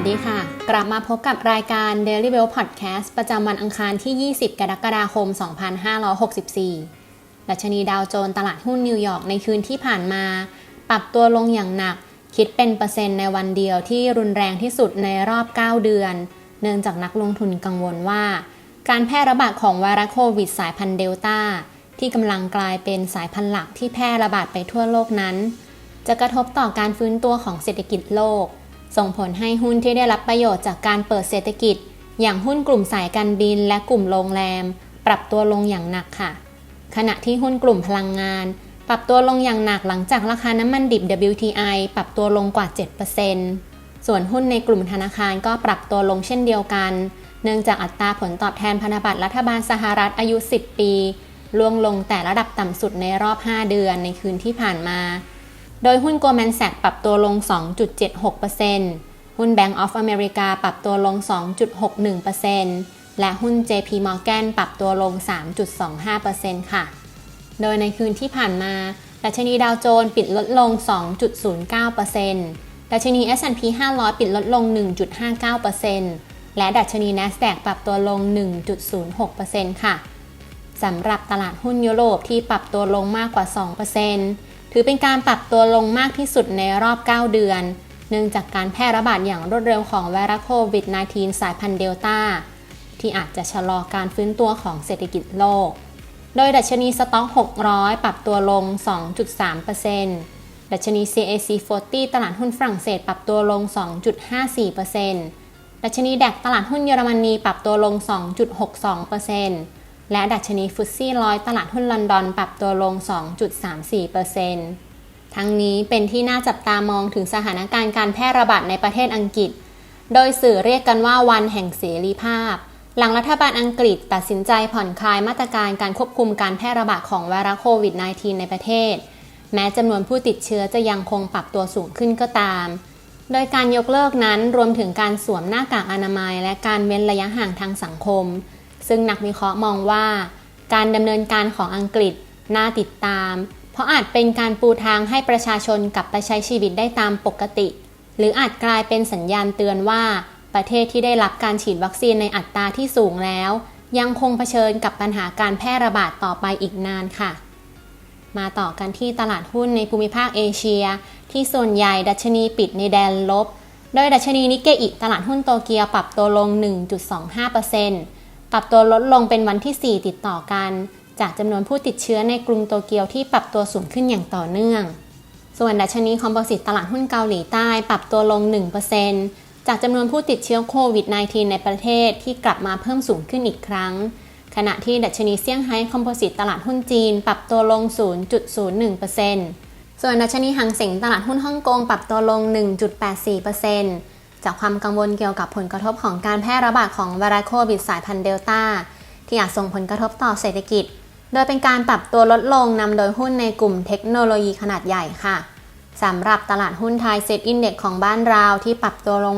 สดีค่ะ กลับมาพบกับรายการ Daily w e l l Podcast ประจำวันอังคารที่ 20 กรกฎาคม 2564 ดัชนีดาวโจนส์ตลาดหุ้นนิวยอร์กในคืนที่ผ่านมา ปรับตัวลงอย่างหนัก คิดเป็นเปอร์เซ็นต์ในวันเดียวที่รุนแรงที่สุดในรอบ 9 เดือน เนื่องจากนักลงทุนกังวลว่า การแพร่ระบาดของไวรัสโควิดสายพันธุ์เดลต้าที่กำลังกลายเป็นสายพันธุ์หลักที่แพร่ระบาดไปทั่วโลกนั้น จะกระทบต่อการฟื้นตัวของเศรษฐกิจโลก ส่งผลให้หุ้นที่ได้รับประโยชน์จากการเปิดเศรษฐกิจ อย่างหุ้นกลุ่มสายการบินและกลุ่มโรงแรม ปรับตัวลงอย่างหนักค่ะ ขณะที่หุ้นกลุ่มพลังงาน ปรับตัวลงอย่างหนักหลังจากราคาน้ำมันดิบ WTI ปรับตัวลงกว่า 7%ส่วนหุ้นในกลุ่มธนาคารก็ปรับตัวลงเช่นเดียวกัน เนื่องจากอัตราผลตอบแทนพันธบัตรรัฐบาลสหรัฐอายุ 10 ปีล่วงลงแต่ระดับต่ำสุดในรอบ 5 เดือนในคืนที่ผ่านมา โดยหุ้น Goldman Sachs ปรับตัวลง 2.76%หุ้น Bank of America ปรับตัวลง 2.61%และหุ้น JP Morgan ปรับตัวลง 3.25%ค่ะ โดยในคืนที่ผ่านมาดัชนีดาวโจนส์ปิดลดลง 2.09%ดัชนี S&P 500 ปิดลดลง 1.59%และดัชนี NASDAQ ปรับตัวลง 1.06%ค่ะสำหรับตลาดหุ้นยุโรปที่ปรับตัวลงมากกว่า 2% ถือเป็นการปรับตัวลงมากที่สุดในรอบ 9 เดือน เนื่องจากการแพร่ระบาดอย่างรวดเร็วของไวรัสโควิด -19 สายพันธุ์เดลต้า ที่อาจจะชะลอการฟื้นตัวของเศรษฐกิจโลก โดยดัชนีสต็อก 600 ปรับตัวลง 2.3%ดัชนี CAC 40 ตลาดหุ้นฝรั่งเศสปรับตัวลง 2.54%ดัชนีแดกตลาดหุ้นเยอรมนีปรับตัวลง 2.62% และดัชนีฟุตซี่ร้อยตลาดหุ้นลอนดอนปรับตัวลง 2.34%ทั้งนี้เป็นที่น่าจับตามองถึงสถานการณ์การแพร่ระบาดในประเทศอังกฤษ โดยสื่อเรียกกันว่าวันแห่งเสรีภาพ หลังรัฐบาลอังกฤษตัดสินใจผ่อนคลายมาตรการการควบคุมการแพร่ระบาดของไวรัสโควิด -19 ในประเทศ แม้จำนวนผู้ติดเชื้อจะยังคงปรับตัวสูงขึ้นก็ตามโดยการยกเลิกนั้นรวมถึงการสวมหน้ากากอนามัย และการเว้นระยะห่างทางสังคม ซึ่งนักวิเคราะห์มองว่า การดำเนินการของอังกฤษน่าติดตาม เพราะอาจเป็นการปูทางให้ประชาชนกลับไปใช้ชีวิตได้ตามปกติ หรืออาจกลายเป็นสัญญาณเตือนว่า ประเทศที่ได้รับการฉีดวัคซีนในอัตราที่สูงแล้ว ยังคงเผชิญกับปัญหาการแพร่ระบาดต่อไปอีกนานค่ะ มาต่อกันที่ตลาดหุ้นในภูมิภาคเอเชีย ที่ส่วนใหญ่ดัชนีปิดในแดนลบ โดยดัชนีนิกเกอิตลาดหุ้นโตเกียวปรับตัวลง 1.25% ปรับตัวลดลงเป็นวันที่ 4 ติดต่อกัน จากจำนวนผู้ติดเชื้อในกรุงโตเกียวที่ปรับตัวสูงขึ้นอย่างต่อเนื่อง ส่วนดัชนีคอมโพสิตตลาดหุ้นเกาหลีใต้ปรับตัวลง 1%จากจำนวนผู้ติดเชื้อโควิด -19 ในประเทศที่กลับมาเพิ่มสูงขึ้นอีกครั้ง ขณะที่ดัชนีเซี่ยงไฮ้คอมโพสิตตลาดหุ้นจีน ปรับตัวลง 0.01%ส่วนดัชนีหังเส็งตลาดหุ้นฮ่องกงปรับตัวลง 1.84% จากความกังวลเกี่ยวกับผลกระทบของการแพร่ระบาดของไวรัสโควิดสายพันธุ์เดลต้า ที่อาจส่งผลกระทบต่อเศรษฐกิจ โดยเป็นการปรับตัวลดลงนำโดยหุ้นในกลุ่มเทคโนโลยีขนาดใหญ่ค่ะสำหรับตลาดหุ้นไทยเซ็ตอินเด็กของบ้านเราที่ปรับตัวลง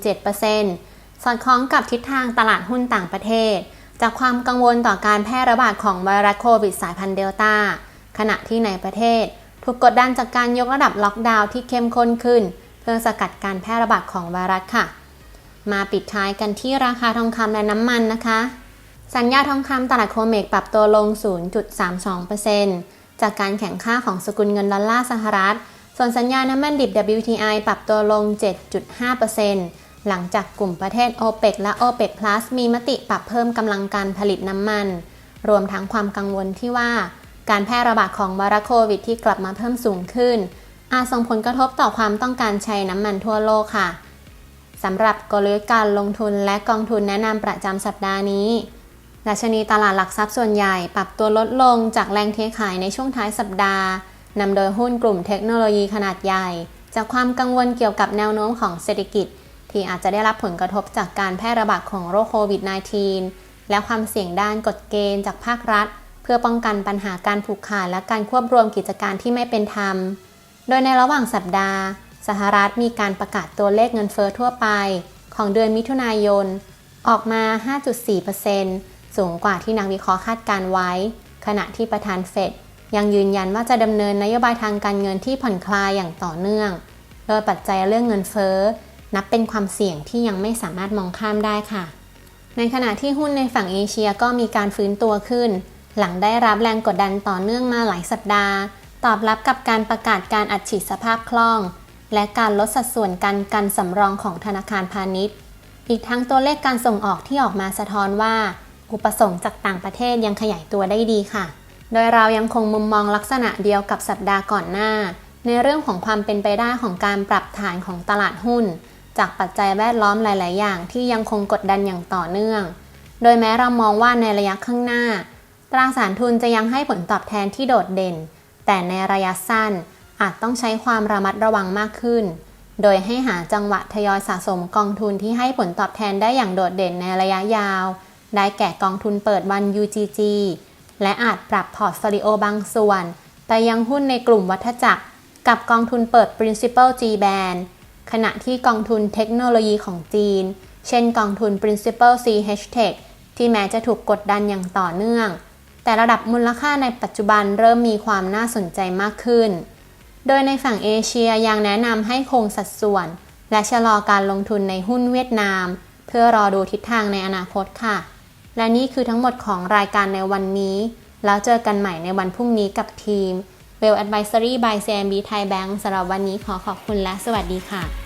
1.17%สอดคล้องกับทิศทางตลาดหุ้นต่างประเทศ จากความกังวลต่อการแพร่ระบาดของไวรัสโควิดสายพันธุ์เดลต้าขณะที่ในประเทศ ถูกกดดันจากการยกระดับล็อกดาวน์ที่เข้มข้นขึ้น พื่อสกัดการแพร่ระบาดของไวรัสค่ะ มาปิดท้ายกันที่ราคาทองคำและน้ำมันนะคะ สัญญาทองคำตลาดโคเมกปรับตัวลง 0.32%จากการแข่งข้าของสกุลเงินดอลลาร์สหรัฐ ส่วนสัญญาน้ำมันดิบ WTI ปรับตัวลง 7.5%หลังจากกลุ่มประเทศ OPEC และ OPEC Plus มีมติปรับเพิ่มกำลังการผลิตน้ำมัน รวมทั้งความกังวลที่ว่าการแพร่ระบาดของไวรัสโควิดที่กลับมาเพิ่มสูงขึ้น อาจส่งผลกระทบต่อความต้องการใช้น้ำมันทั่วโลกค่ะสำหรับกลยุทธ์การลงทุนและกองทุนแนะนำประจำสัปดาห์นี้ดัชนีตลาดหลักทรัพย์ส่วนใหญ่ปรับตัวลดลงจากแรงเทขายในช่วงท้ายสัปดาห์นำโดยหุ้นกลุ่มเทคโนโลยีขนาดใหญ่ จากความกังวลเกี่ยวกับแนวโน้มของเศรษฐกิจ ที่อาจจะได้รับผลกระทบจากการแพร่ระบาดของโรคโควิด -19 และความเสี่ยงด้านกฎเกณฑ์จากภาครัฐ เพื่อป้องกันปัญหาการผูกขาดและการควบรวมกิจการที่ไม่เป็นธรรม โดยในระหว่างสัปดาห์ สหรัฐมีการประกาศตัวเลขเงินเฟอ้อทั่วไป ของเดือนมิถุนายน ออกมา 5.4%สูงกว่าที่นักวิเคราะห์คาดการไว้ ขณะที่ประธานเฟดยังยืนยันว่าจะดำเนินนโยบายทางการเงินที่ผ่อนคลายอย่างต่อเนื่อง โดยปัจจัยเรื่องเงินเฟอ้อนับเป็นความเสี่ยงที่ยังไม่สามารถมองข้ามได้ค่ะ ในขณะที่หุ้นในฝั่งเอเชียก็มีการฟื้นตัวขึ้น หลังได้รับแรงกดดันต่อเนื่องมาหลายสัปดาห์ ตอบรับกับการประกาศการอัดฉีดสภาพคล่อง และการลดสัดส่วนการกันสำรองของธนาคารพาณิชย์ อีกทั้งตัวเลขการส่งออกที่ออกมาสะท้อนว่า อุปสงค์จากต่างประเทศยังขยายตัวได้ดีค่ะ โดยเรายังคงมุมมองลักษณะเดียวกับสัปดาห์ก่อนหน้า ในเรื่องของความเป็นไปได้ของการปรับฐานของตลาดหุ้น จากปัจจัยแวดล้อมหลาย ๆ อย่างที่ยังคงกดดันอย่างต่อเนื่อง โดยแม้เรามองว่าในระยะข้างหน้า ตราสารทุนจะยังให้ผลตอบแทนที่โดดเด่น แต่ในระยะสั้นอาจต้องใช้ความระมัดระวังมากขึ้น โดยให้หาจังหวะทยอยสะสมกองทุนที่ให้ผลตอบแทนได้อย่างโดดเด่นในระยะยาว ได้แก่กองทุนเปิดวัน UGG และอาจปรับพอร์ตโฟลิโอบางส่วน ไปยังหุ้นในกลุ่มวัฏจักร กับกองทุนเปิด Principal G Band ขณะที่กองทุนเทคโนโลยีของจีน เช่นกองทุน Principal CH Tech ที่แม้จะถูกกดดันอย่างต่อเนื่อง แต่ระดับมูลค่าในปัจจุบันเริ่มมีความน่าสนใจมากขึ้น โดยในฝั่งเอเชียยังแนะนำให้คงสัดส่วน และชะลอการลงทุนในหุ้นเวียดนาม เพื่อรอดูทิศทางในอนาคตค่ะ และนี่คือทั้งหมดของรายการในวันนี้ แล้วเจอกันใหม่ในวันพรุ่งนี้กับทีม Well Advisory by CMB Thai Bank สำหรับวันนี้ขอขอบคุณและสวัสดีค่ะ